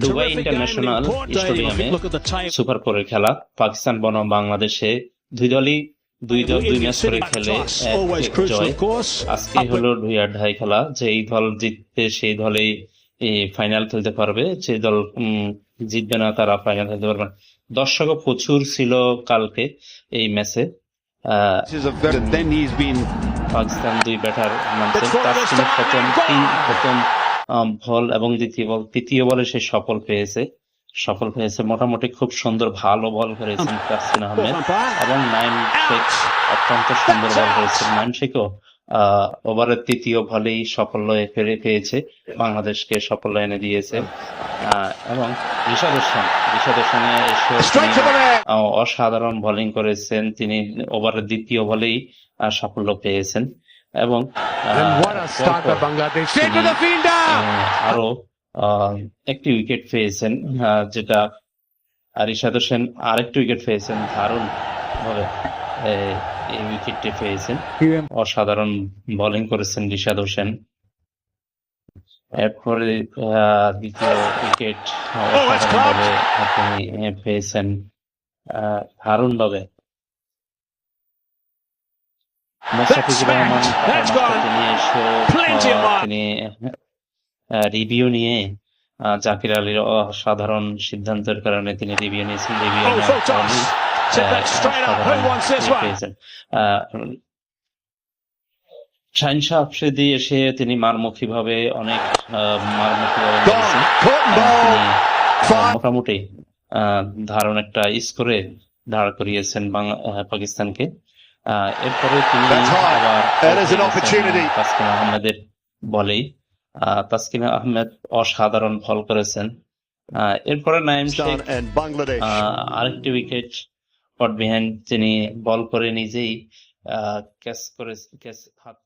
Dubai international স্টেডিয়ামে. Super ফোরের খেলা পাকিস্তান বনাম বাংলাদেশে দুই দলই দুই দল দুই ম্যাচ করে খেলে এক জয়। আজকে হলো দুই খেলা যে এই দল জিতবে সেই দলেই ফাইনাল খেলতে পারবে। যে দল উম, জিতবে না তারা ফাইনাল খেলতে পারবে না। দর্শকও প্রচুর ছিল কালকে এই ম্যাচে পাকিস্তান দুই ব্যাটার this তিনি time. বল এবং দ্বিতীয় বল তৃতীয় বলে সে সফল পেয়েছে। সফল পেয়েছে মোটামুটি খুব সুন্দর ভালো বল করেছেন তাসকিন আহমেদ। এবং নাইম শেখ অত্যন্ত সুন্দর বল করেছেন নাইম শেখও ওভারের তৃতীয় বলেই সাফল্য ফেরে পেয়েছে। বাংলাদেশকে সাফল্য এনে দিয়েছে। আহ, এবং ঋষাদ হোসেন ঋষাদ হোসেনে অসাধারণ বোলিং করেছেন। তিনি ওভারের দ্বিতীয় বলেই সাফল্য পেয়েছেন। এবং আরও একটি উইকেট পেয়েছেন আহ, যেটা ইশাদ হোসেন আরেকটি উইকেট পেয়েছেন দারুণ ভাবে এই উইকেটটি পেয়েছেন। অসাধারণ বোলিং করেছেন রিশাদ হোসেন। এরপরে আহ, দ্বিতীয় উইকেট ভাবে পেয়েছেন আহ, দারুণ ভাবে মোস্তাফিজুর রহমান তিনি রিভিউ নিয়ে জাকির আলীর অসাধারণ সিদ্ধান্তের কারণে তিনি রিভিউ নিয়েছেন রিভিউ শাহিন শাহ আফ্রিদি এসে তিনি মারমুখী ভাবে অনেক আহ, মারমুখী আহ, Five. মোটামুটি আহ, ধারণ একটা স্কোরে দাঁড় করিয়েছেন বাংলা পাকিস্তানকে। এরপরে তিনি. তাসকিন আহমেদের বলেই তাসকিন আহমেদ অসাধারণ ফল করেছেন আহ, এরপরে নাইম. আরেকটি উইকেট পট বিহাইন্ড তিনি বল করে নিজেই ক্যাচ করে ক্যাচ হাত